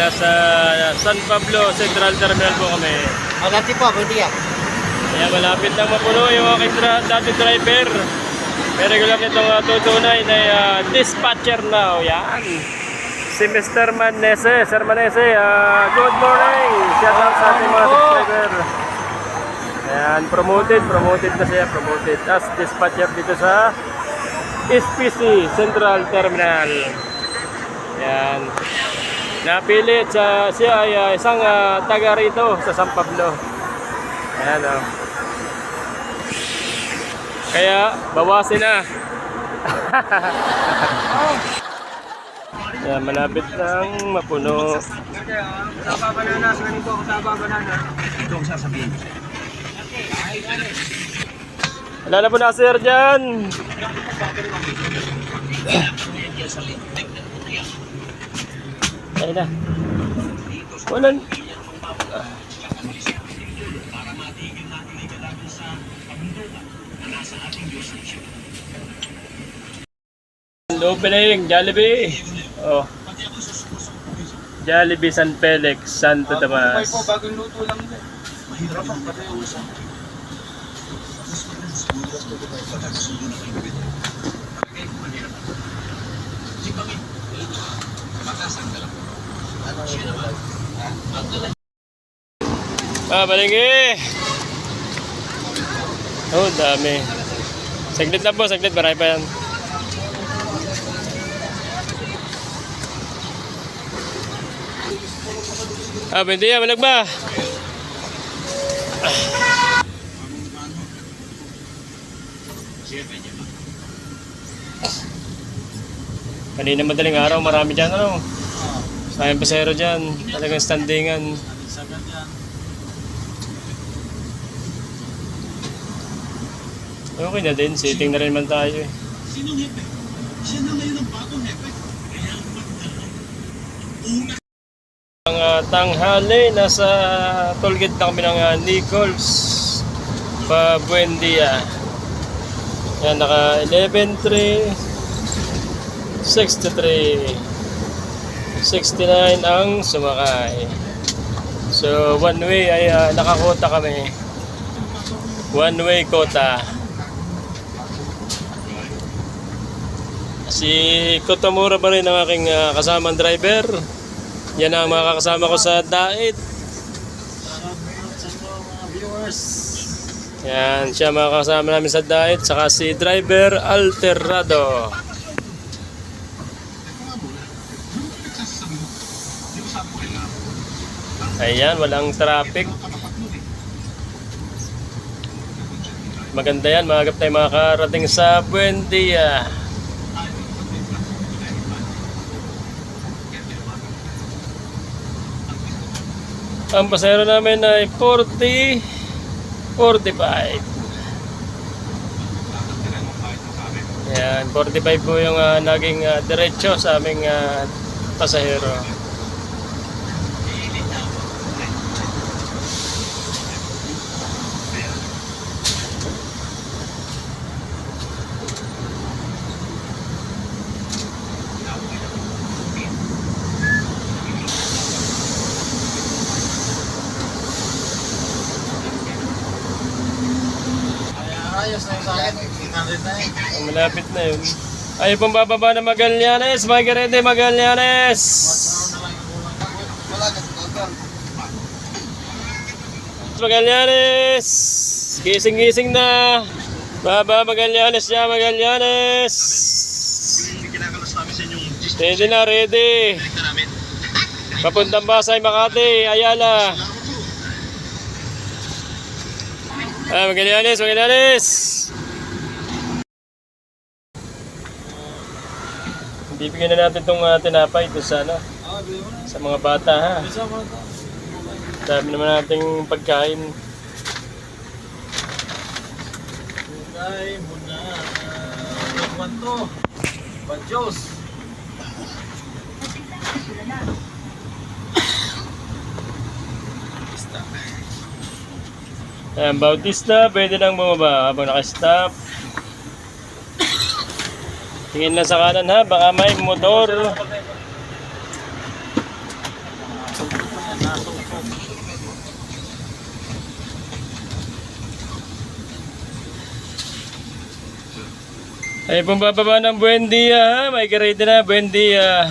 Nasa San Pablo Central Terminal po kami. Magati po, buti yan. Kaya malapit lang mapuno yung aking dra- dating driver. May regular nitong uh, tutunay na uh, dispatcher now. Yan. Si Mr. Manese. Sir Manese, uh, good morning. Shout out sa ating mga subscriber. Ayan, promoted. Promoted na siya. Promoted as dispatcher dito sa SPC Central Terminal. Yan. Napili sa siya ay uh, isang uh, taga rito sa San Pablo. Ayan o. Kaya, bawasin na. Ayan, malapit lang mapuno. Taba banana, sa ganito ako taba banana. Ito ang sasabihin. Wala na po na sir dyan. Ayun na. Walan. Opening, Jollibee. Oh. Jollibee San Felix, Santo Tomas. bagong luto lang din. Mahirap ang pati usa. Ah, balinggi! Oh, dami. Saglit lang po, saglit. Marami pa yan. Ah, hindi yan. Malag ba? Kanina madaling araw, marami dyan, ano? Sayang pasero dyan. Talagang standingan. Okay na din, sitting na rin man tayo eh. Ang uh, tanghali, nasa tollgate na kami ng uh, Nichols pa Buendia. Yan, naka 11.3 63 69 ang sumakay. So, one way ay uh, nakakota kami. One way kota. Si Kotamura pa rin ang aking ah, kasamang driver. Yan ang mga kasama ko sa Dait. Yan, siya mga kasama namin sa Dait. Saka si driver Alterado. Ayan, walang traffic. Maganda yan, magagap tayo makakarating sa Buendia. Ang pasero namin ay 40, 45. Yan, 45 po yung uh, naging uh, diretso sa aming uh, pasahero. Ayos na yung sa akin. 800 na. Ang malapit na yun. Ayaw pong bababa na Magallanes. Margarete Magallanes. Magallanes. Gising-gising na. Baba Magallanes siya Magallanes. Ready na, ready. Papuntang Pasay, Makati, Ayala. Ah, Magallanes, Magallanes. Bibigyan na natin itong uh, tinapay ito sa, ano, Ah, sa mga bata ha. Dami naman nating pagkain. Bigay mo na. Tikman to. Bajos. Basta. Ayan, Bautista, pwede lang bumaba habang nakastop. Tingin lang sa kanan ha, baka may motor. Ay, pumbababa ng Buendia, ha? May karete na, Buendia.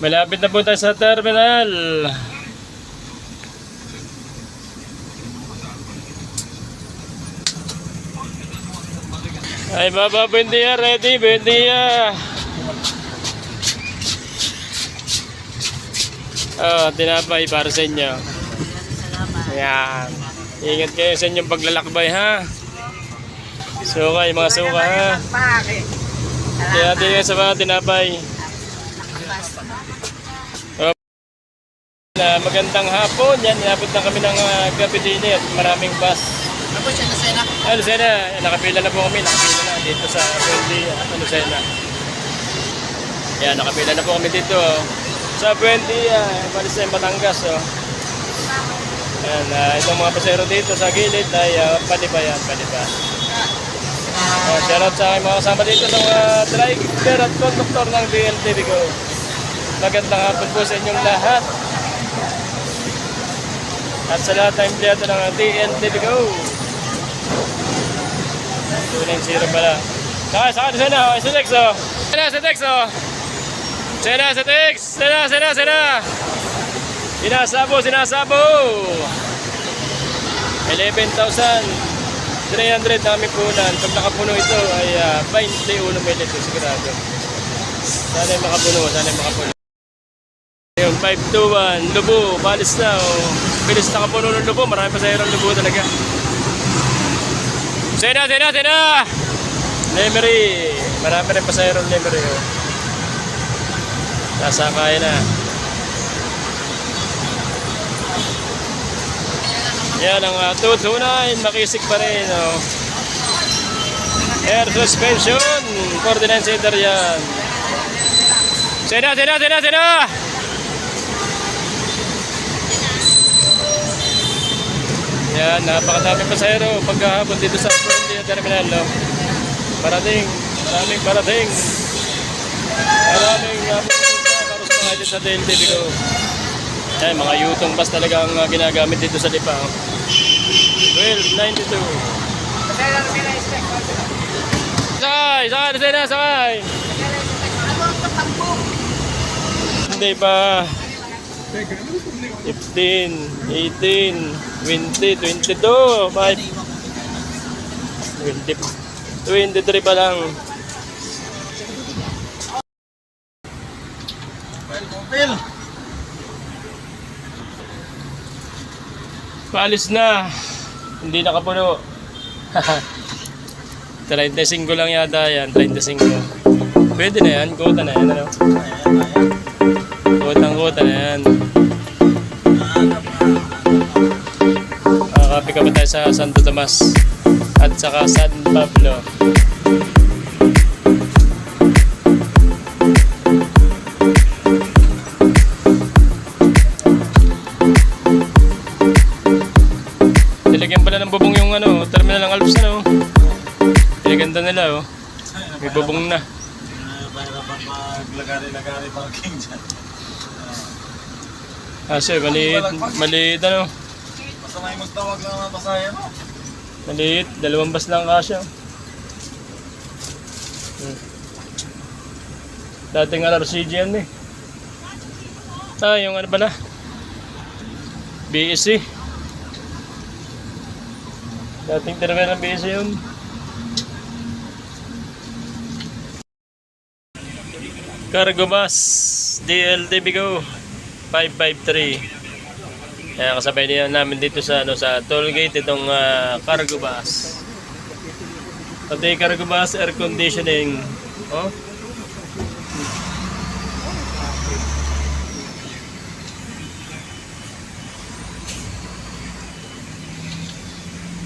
Malapit na po tayo sa terminal. Ay, baba, Buendia, ready, Buendia. Oh, tinapay para sa inyo. Ayan. Ingat kayo sa inyong paglalakbay, ha? Suka, mga suka, ha? Kaya natin sa mga tinapay. Na magandang hapon. Yan, inabot na kami ng uh, gabi din at maraming bus. Ako Ah, Lucena, nakapila na po kami. Nakapila na dito sa Buendi, uh, Lucena. Yan, nakapila na po kami dito. oh. Sa Buendi, uh, Malis na Batangas. Oh. Yan, uh, itong mga pasero dito sa gilid ay uh, paniba yan, paniba. Uh, shoutout sa aking mga kasama dito sa mga driver at conductor ng DLTV ko. Magandang hapon po sa inyong lahat. At sa lahat ng empleyado ng DLTV ko. 290 pala. Saka, saka, sana, oh, sa Tex, oh. Sana, sa Tex, oh. Sana, sa Tex. Sana, sana, sana. Sinasabo, sinasabo. 11,300 namin punan. Pag nakapuno ito ay ah, 21 mililito sigurado. Sana makapuno, sana ay makapuno. Yung 521, lubo, balis na. Oh. Bilis nakapuno ng lubo, marami pa sa hirang lubo talaga. Sena, sena, sena! Lemery. Marami rin pasahero ng Lemery. Oh. Sasakay na. Yan ang uh, tutunain. Makisig pa rin. Oh. Air suspension. 49 seater yan. Sena, sena, sena, sena! Yan, napakadaming pasahero pagkahapon dito sa Frontier Terminal. No? Parating, maraming parating. Maraming uh, para sa mga dito sa DLTV ko. Yan, mga yutong bus talaga ang uh, ginagamit dito sa Lipa. oh. 1292. Sakay, sakay, sakay na, sakay. Hindi pa. 15, 18, 20, 22, 5, 20, 23 pa lang. Paalis na. Hindi nakapuno. 35 lang yata yan. 35. Pwede na yan. Kota na yan. Ano? Kotang kota na yan. Makakapi ka ba tayo sa Santo Tomas at saka San Pablo. Nilagyan pala ng bubong yung ano, terminal ng Alps ano. Pinaganda nila oh. May bubong na. Para maglagari-lagari parking dyan. Kasi maliit, maliit ano. Basta may magtawag lang ng pasaya mo. Maliit, dalawang bus lang kasya. Hmm. Dating RCG yan eh. Ah, yung ano pala? BSC. Dating terminal ng BSC yun. Cargo bus, DLTV Go, 553. Kaya kasabay din namin dito sa ano sa toll gate itong ah, cargo bus. Pati cargo bus air conditioning. Oh.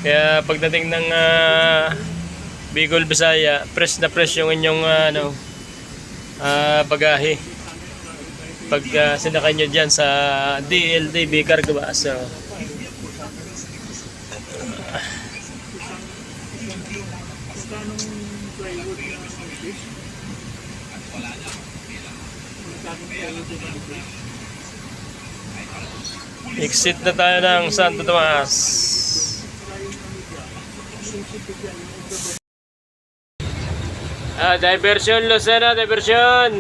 Kaya pagdating ng ah, Bicol Bisaya, press na press yung inyong ah, ano ah, bagahe. Pag uh, sinakay nyo dyan sa DLTV Cargo Bus. So, Exit na tayo ng Santo Tomas. Ah, diversion, Lucena, diversion.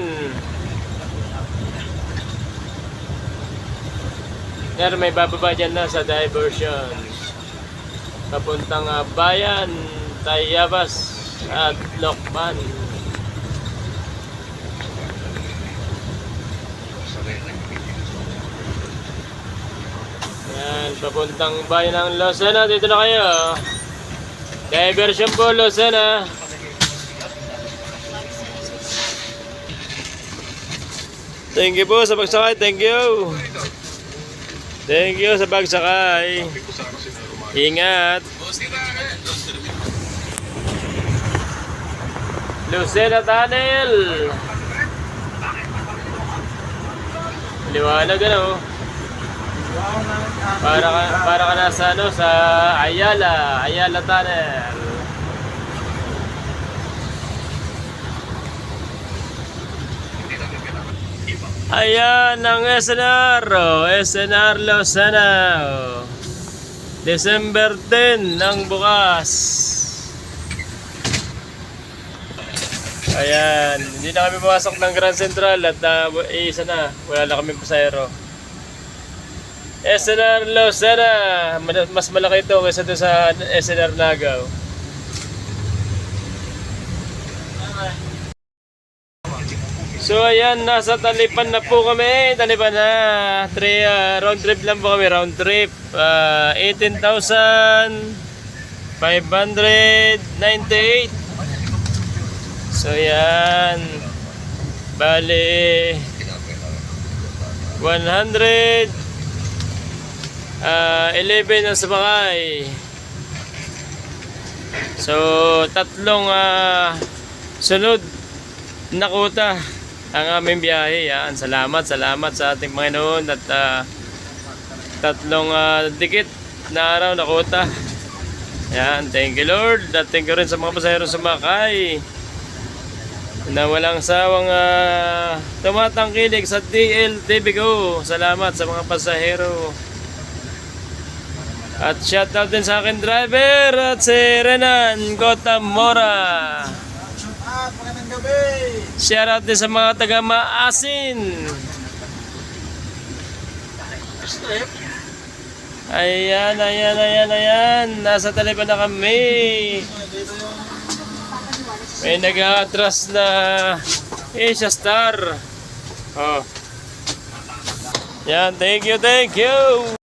Yan, may bababa dyan na sa diversion. Papuntang ah, Bayan, Tayabas, at Lokban. Yan, papuntang Bayan ng Lucena. Dito na kayo. Diversion po, Lucena. Thank you po sa pagsakay. Thank you. Thank you sa pagsakay. Ingat. Lucena Tunnel. Liwanag ano. Para ka, para ka nasa ano sa Ayala, Ayala Tunnel. Ayan ang SNR, oh, SNR Lucena. oh. December 10 ng bukas. Ayan, hindi na kami pumasok ng Grand Central at uh, isa na, wala na kami pasayro. SNR Ma- mas malaki ito kaysa sa SNR Nagaw. So ayan, nasa Talipan na po kami. Talipan na. Three, ah, round trip lang po kami. Round trip. Ah, 18,598. So yan. Bali. 100. Ah, 11 ang sabakay. So, tatlong ah, sunod nakuta ang aming biyahe. Yan. Salamat, salamat sa ating Panginoon at ah, tatlong ah, dikit na araw nakuta. Yan, thank you Lord. At thank you rin sa mga pasahero sumakay na walang sawang ah, tumatangkilik sa DLTV ko. Salamat sa mga pasahero. At shoutout din sa akin driver at si Renan Gotamora. Ah, magandang gabi! Shoutout din sa mga taga Maasin. Ayan, ayan, ayan, ayan. Nasa talipan na kami. May nag-atras na Asia Star. Oh. Yan, thank you, thank you.